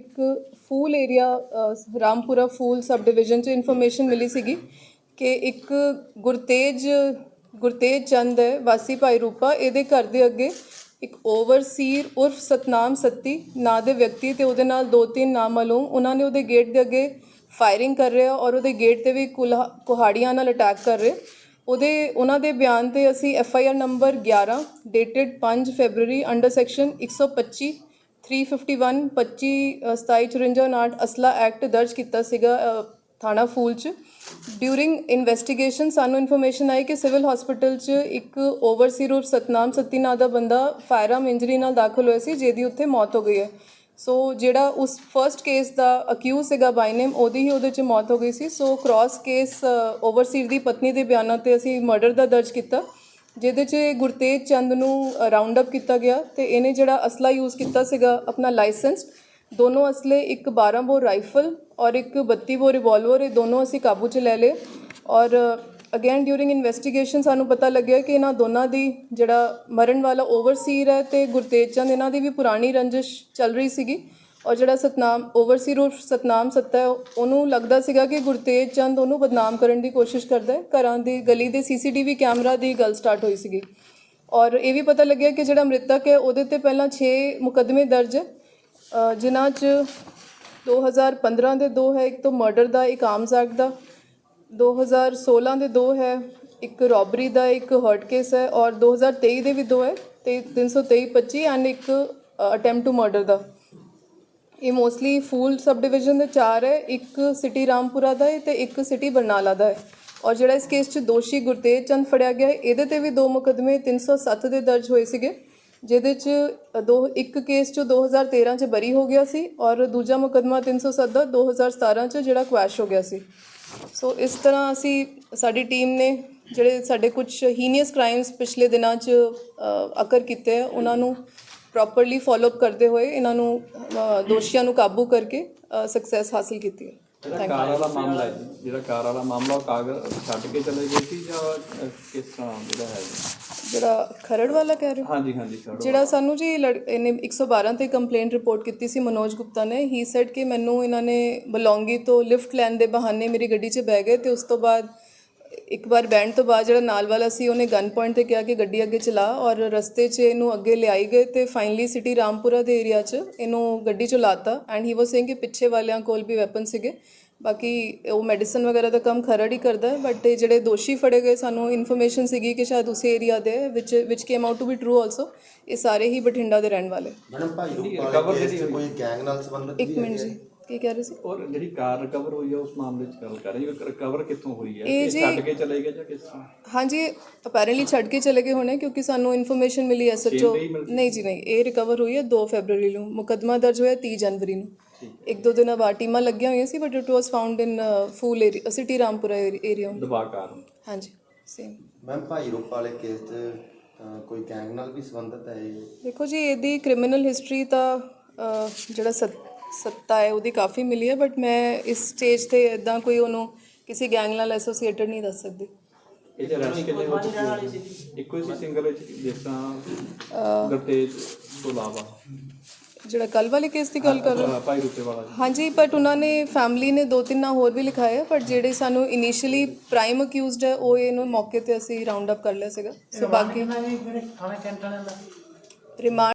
ਇੱਕ Phul area Rampura Phul sub division ਚ information ਮਿਲੀ ਸੀਗੀ ਕਿ ਇੱਕ ਗੁਰਤੇਜ ਗੁਰਤੇਜ ਚੰਦ ਹੈ, ਵਾਸੀ ਭਾਈ ਰੂਪਾ। ਇਹਦੇ ਘਰ ਦੇ ਅੱਗੇ ਇੱਕ ਓਵਰਸੀਰ ਉਰਫ ਸਤਨਾਮ ਸੱਤੀ ਨਾਂ ਦੇ ਵਿਅਕਤੀ ਤੇ ਉਹਦੇ ਨਾਲ ਦੋ ਤਿੰਨ ਨਾਮਾਲੂਮ ਉਹਨਾਂ ਨੇ ਉਹਦੇ ਗੇਟ ਦੇ ਅੱਗੇ ਫਾਇਰਿੰਗ ਕਰ ਰਿਹਾ ਔਰ ਉਹਦੇ ਗੇਟ ਤੇ ਵੀ ਕੁਲਹਾ- ਕੁਹਾੜੀਆਂ ਨਾਲ ਅਟੈਕ ਕਰ ਰਹੇ। ਉਹਦੇ, ਉਹਨਾਂ ਦੇ ਬਿਆਨ ਤੇ ਅਸੀਂ F I R number 11 dated 5 February under section 125 351 25 ਅ, 27 54 59 ਅਸਲਾ ਐਕਟ ਦਰਜ ਕੀਤਾ ਸੀਗਾ ਥਾਣਾ ਫੂਲ ਚ। ਡਿਊਰਿੰਗ ਇਨਵੈਸਟੀਗੇਸ਼ਨ ਸਾਨੂੰ ਇਨਫੋਰਮੇਸ਼ਨ ਆਈ ਕਿ ਸਿਵਲ ਹਸਪੀਟਲ ਚ ਇੱਕ ਓਵਰਸੀ ਰੂਪ ਸਤਨਾਮ ਸੱਤੀ ਨਾਂ ਦਾ ਬੰਦਾ ਫਾਇਰਆਰਮ ਇੰਜਰੀ ਨਾਲ ਦਾਖਲ ਹੋਇਆ ਸੀ ਜਿਹਦੀ ਉੱਥੇ ਮੌਤ ਹੋ ਗਈ ਹੈ। ਸੋ ਜਿਹੜਾ ਉਸ ਫਰਸਟ ਕੇਸ ਦਾ ਅਕਿਊਜ਼ ਸੀਗਾ ਬਾਈ ਨੇਮ ਉਹਦੀ ਹੀ ਉਹਦੇ ਚ ਮੌਤ ਹੋ ਗਈ ਸੀ। ਸੋ ਕ੍ਰਾਸ ਕੇਸ ਓਵਰਸੀਰ ਦੀ ਪਤਨੀ ਦੇ ਬਿਆਨਾਂ ਤੇ ਅਸੀਂ ਮਰਡਰ ਦਾ ਦਰਜ ਕੀਤਾ। ਜਿਹਦੇ 'ਚ ਗੁਰਤੇਜ ਚੰਦ ਨੂੰ ਰਾਉਂਡ ਅਪ ਕੀਤਾ ਗਿਆ ਤੇ ਇਹਨੇ ਜਿਹੜਾ ਅਸਲਾ ਯੂਜ਼ ਕੀਤਾ ਸੀਗਾ ਆਪਣਾ ਲਾਇਸੈਂਸ ਦੋਨੋਂ ਅਸਲੇ, ਇੱਕ 12 ਬੋਰ ਰਾਈਫਲ ਔਰ ਇੱਕ 32 ਬੋਰ ਰਿਵਾਲਵਰ ਇਹ ਦੋਨੋਂ ਅਸੀਂ ਕਾਬੂ 'ਚ ਲੈ ਲਏ ਔਰ ਅਗੇਨ ਡਿਊਰਿੰਗ ਇਨਵੈਸਟੀਗੇਸ਼ਨ ਸਾਨੂੰ ਪਤਾ ਲੱਗਿਆ ਕਿ ਇਹਨਾਂ ਦੋਨਾਂ ਦੀ ਜਿਹੜਾ ਮਰਨ ਵਾਲਾ ਓਵਰਸੀਰ ਹੈ ਤੇ ਗੁਰਤੇਜ ਚੰਦ, ਇਹਨਾਂ ਦੀ ਵੀ ਪੁਰਾਣੀ ਰੰਜਿਸ਼ ਚੱਲ ਰਹੀ ਸੀਗੀ। ਔਰ ਜਿਹੜਾ ਸਤਨਾਮ, ਓਵਰਸੀ ਉਰਫ ਸਤਨਾਮ ਸੱਤਾ ਹੈ, ਉਹਨੂੰ ਲੱਗਦਾ ਸੀਗਾ ਕਿ ਗੁਰਤੇਜ ਚੰਦ ਉਹਨੂੰ ਬਦਨਾਮ ਕਰਨ ਦੀ ਕੋਸ਼ਿਸ਼ ਕਰਦਾ ਹੈ। ਘਰਾਂ ਦੀ ਗਲੀ ਦੇ ਸੀਸੀਟੀਵੀ ਕੈਮਰਾ ਦੀ ਗੱਲ ਸਟਾਰਟ ਹੋਈ ਸੀਗੀ। ਔਰ ਇਹ ਵੀ ਪਤਾ ਲੱਗਿਆ ਕਿ ਜਿਹੜਾ ਮ੍ਰਿਤਕ ਹੈ, ਉਹਦੇ ਤੇ ਪਹਿਲਾਂ 6 ਮੁਕੱਦਮੇ ਦਰਜ ਹੈ। ਜਿਨ੍ਹਾਂ 'ਚ 2015 ਦੇ ਦੋ ਹੈ, ਇੱਕ ਤੋਂ ਮਰਡਰ ਦਾ, ਇੱਕ ਆਰਮਸ ਐਕਟ ਦਾ। 2016 ਦੇ ਦੋ ਹੈ, ਇੱਕ ਰੋਬਰੀ ਦਾ, ਇੱਕ ਹਰਟ ਕੇਸ ਹੈ। ਔਰ 2023 ਦੇ ਵੀ ਦੋ ਹੈ, ਤੇ 323 25 ਐਂਡ ਇੱਕ ਅਟੈਂਪਟ ਟੂ ਮਰਡਰ ਦਾ। ਇਹ ਮੋਸਟਲੀ ਫੂਲ ਸਬ ਡਿਵੀਜ਼ਨ ਦੇ ਚਾਰ ਹੈ। ਇੱਕ ਸਿਟੀ ਰਾਮਪੁਰਾ ਦਾ ਹੈ ਤੇ ਇੱਕ ਸਿਟੀ ਬਰਨਾਲਾ ਦਾ ਹੈ। ਔਰ ਜਿਹੜਾ ਇਸ ਕੇਸ 'ਚ ਦੋਸ਼ੀ ਗੁਰਤੇਜ ਚੰਦ ਫੜਿਆ ਗਿਆ ਹੈ, ਇਹਦੇ ਤੇ ਵੀ ਦੋ ਮੁਕਦਮੇ 307 ਦੇ ਦਰਜ ਹੋਏ ਸੀਗੇ, ਜਿਹਦੇ 'ਚ ਦੋ, ਇੱਕ ਕੇਸ 'ਚ 2013 'ਚ ਬਰੀ ਹੋ ਗਿਆ ਸੀ ਔਰ ਦੂਜਾ ਮੁਕਦਮਾ 307 ਦਾ 2017 'ਚ ਜਿਹੜਾ ਕੁਐਸ਼ ਹੋ ਗਿਆ ਸੀ। ਸੋ ਇਸ ਤਰ੍ਹਾਂ ਅਸੀਂ ਸਾਡੀ ਟੀਮ ਨੇ ਜਿਹੜੇ ਸਾਡੇ ਕੁਝ ਹੀਨੀਅਸ ਕ੍ਰਾਈਮਸ ਪਿਛਲੇ ਦਿਨਾਂ 'ਚ ਅਕਰ ਕੀਤੇ ਆ ਉਹਨਾਂ ਨੂੰ ਪ੍ਰੋਪਰਲੀ ਫਾਲੋਅਪ ਕਰਦੇ ਹੋਏ ਇਹਨਾਂ ਨੂੰ ਅ, ਦੋਸ਼ੀਆਂ ਨੂੰ ਕਾਬੂ ਕਰਕੇ ਸਕਸੈਸ ਹਾਸਲ ਕੀਤੀ ਹੈ। ਜਿਹੜਾ ਕਾਰ ਵਾਲਾ ਮਾਮਲਾ ਹੈ ਜੀ, ਜਿਹੜਾ ਕਾਰ ਵਾਲਾ ਮਾਮਲਾ ਉਹ ਕਾਗਜ਼ ਛੱਡ ਕੇ ਚਲੇ ਗਏ ਸੀ ਜਾਂ ਅਹ, ਕਿਸ ਤਰ੍ਹਾਂ ਜਿਹੜਾ ਹੈ? ਜੀ? ਜਿਹੜਾ ਖਰੜ ਵਾਲਾ ਕਹਿ ਰਹੇ ਹੋ? ਹਾਂਜੀ ਜਿਹੜਾ ਸਾਨੂੰ ਜੀ ਲੜ- ਇਹਨੇ 112 ਤੇ ਕੰਪਲੇਂਟ ਰਿਪੋਰਟ ਕੀਤੀ ਸੀ ਮਨੋਜ ਗੁਪਤਾ ਨੇ। ਹੀ ਸੈਡ ਕਿ ਮੈਨੂੰ ਇਹਨਾਂ ਨੇ ਬਲੌਂਗੀ ਤੋਂ ਲਿਫਟ ਲੈਣ ਦੇ ਬਹਾਨੇ ਮੇਰੀ ਗੱਡੀ 'ਚ ਬਹਿ ਗਏ ਤੇ ਉਸ ਤੋਂ ਬਾਅਦ ਇੱਕ ਵਾਰ ਬੈਂਡ ਤੋਂ ਬਾਅਦ ਜਿਹੜਾ ਨਾਲ ਵਾਲਾ ਸੀ ਉਹਨੇ ਗਨ ਪੁਆਇੰਟ ਤੇ ਕਿਹਾ ਕਿ ਗੱਡੀ ਅੱਗੇ ਚਲਾ ਔਰ ਰਸਤੇ 'ਚ ਇਹਨੂੰ ਅੱਗੇ ਲਿਆਈ ਗਏ ਤੇ ਫਾਈਨਲੀ ਸਿਟੀ ਰਾਮਪੁਰਾ ਦੇ ਏਰੀਆ 'ਚ ਇਹਨੂੰ ਗੱਡੀ 'ਚ ਲਾਤਾ ਐਂਡ ਹੀ ਵਾਸ ਸੇਇੰਗ ਕਿ ਪਿੱਛੇ ਵਾਲਿਆਂ ਕੋਲ ਵੀ ਵੈਪਨ ਸੀਗੇ। ਬਾਕੀ ਉਹ ਮੈਡੀਸਨ ਵਗੈਰਾ ਦਾ ਕੰਮ ਖਰੜ ਹੀ ਕਰਦਾ ਬਟ ਜਿਹੜੇ ਦੋਸ਼ੀ ਫੜੇ ਗਏ ਸਾਨੂੰ ਇਨਫੋਰਮੇਸ਼ਨ ਸੀਗੀ ਕਿ ਸ਼ਾਇਦ ਉਸੇ ਏਰੀਆ ਦੇ ਵਿਚ ਵਿਚ came out to be true also ਇਹ ਸਾਰੇ ਹੀ ਬਠਿੰਡਾ ਦੇ ਰਹਿਣ ਵਾਲੇ। ਮੈਡਮ ਭਾਈ ਕੇਸ 'ਚ ਕੋਈ ਗੈਂਗ ਨਾਲ ਸੰਬੰਧਿਤ ਇੱਕ ਮਿੰਟ ਜੀ। ਕੀ ਕਹਿ ਰਹੇ ਸੀ? ਔਰ ਜਿਹੜੀ ਕਾਰ ਰਿਕਵਰ ਹੋਈ ਹੈ ਉਸ ਮਾਮਲੇ 'ਚ ਗੱਲ ਕਰ ਰਹੀ ਹਾਂ ਰਿਕਵਰ ਕਿੱਥੋਂ ਹੋਈ ਹੈ ਇਹ ਇਹ ਜੀ- ਛੱਡ ਕੇ ਚਲੇ ਗਏ ਜਾਂ ਕਿਸ ਤਰ੍ਹਾਂ? ਹਾਂਜੀ ਅਪੈਰੈਂਟਲੀ ਛੱਡ ਕੇ ਚਲੇ ਗਏ ਹੋਣੇ ਕਿਉਂਕਿ ਸਾਨੂੰ ਇਨਫੋਰਮੇਸ਼ਨ ਮਿਲੀ ਐਸਐਚਓ ਨਹੀਂ ਮਿਲਦੀ? ਨਹੀਂ ਜੀ ਨਹੀਂ ਇਹ ਰਿਕਵਰ ਹੋਈ ਹੈ 2 ਫੈਬਰੂਰੀ ਨੂੰ। ਮੁਕੱਦਮਾ ਦਰਜ ਹੋਇਆ 30 ਜਨਵਰੀ ਨੂੰ। ਇੱਕ ਦੋ ਦਿਨ ਬਾਅਦ ਟੀਮਾਂ ਲੱਗੀਆਂ ਹੋਈਆਂ ਸੀ but it was found in Phul area city Rampura area ਦਬਾਅ ਕਾਰਨ ਹਾਂਜੀ ਸੇਮ ਮੈਮ ਭਾਈ ਰੂਪ ਵਾਲੇ ਕੇਸ 'ਚ ਅਹ, ਕੋਈ ਗੈਂਗ ਨਾਲ ਵੀ ਸੰਬੰਧਿਤ ਹੈ ਇਹ? ਦੇਖੋ ਜੀ ਇਹਦੀ ਕ੍ਰਿਮੀਨਲ ਹਿਸਟਰੀ ਤਾਂ ਅਹ, ਜਿਹੜਾ ਸੱਤ- ਸੱਤਾ ਹੈ ਉਹਦੀ ਕਾਫੀ ਮਿਲੀ ਹੈ ਬਟ ਮੈਂ ਇਸ ਸਟੇਜ ਤੇ ਇਦਾਂ ਕੋਈ ਉਹਨੂੰ ਕਿਸੇ ਗੈਂਗ ਨਾਲ ਐਸੋਸੀਏਟਡ ਨਹੀਂ ਦੱਸ ਸਕਦੀ। ਇਹ ਜੇ ਰਸ਼ ਕਿੰਨੇ ਹੋ ਚੁੱਕੇ ਹੈ? ਇੱਕੋ ਹੀ ਸੀ ਸਿੰਗਲ ਵਿੱਚ ਜਿਸ ਤਰ੍ਹਾਂ ਗਰਤੇਜ ਤੋਂ ਇਲਾਵਾ? ਜਿਹੜਾ ਕੱਲ ਵਾਲੇ ਕੇਸ ਦੀ ਗੱਲ ਕਰ ਰਹੇ ਹੋ। ਭਾਈ ਰੂਪੇ ਵਾਲਾ। ਹਾਂਜੀ ਬਟ ਉਹਨਾਂ ਨੇ ਫੈਮਿਲੀ ਨੇ ਦੋ ਤਿੰਨ ਨਾਂ ਹੋਰ ਵੀ ਲਿਖਾਏ ਆ ਪਰ ਜਿਹੜੇ ਸਾਨੂੰ ਇਨੀਸ਼ੀਅਲੀ ਪ੍ਰਾਈਮ ਅਕਿਊਜ਼ਡ ਹੈ ਉਹ ਇਹਨੂੰ ਮੌਕੇ ਤੇ ਅਸੀਂ ਰਾਉਂਡ ਅਪ ਕਰ ਲਿਆ ਸੀਗਾ। ਸੋ ਬਾਕੀ ਥਾਣਾ ਰਿਮਾਂਡ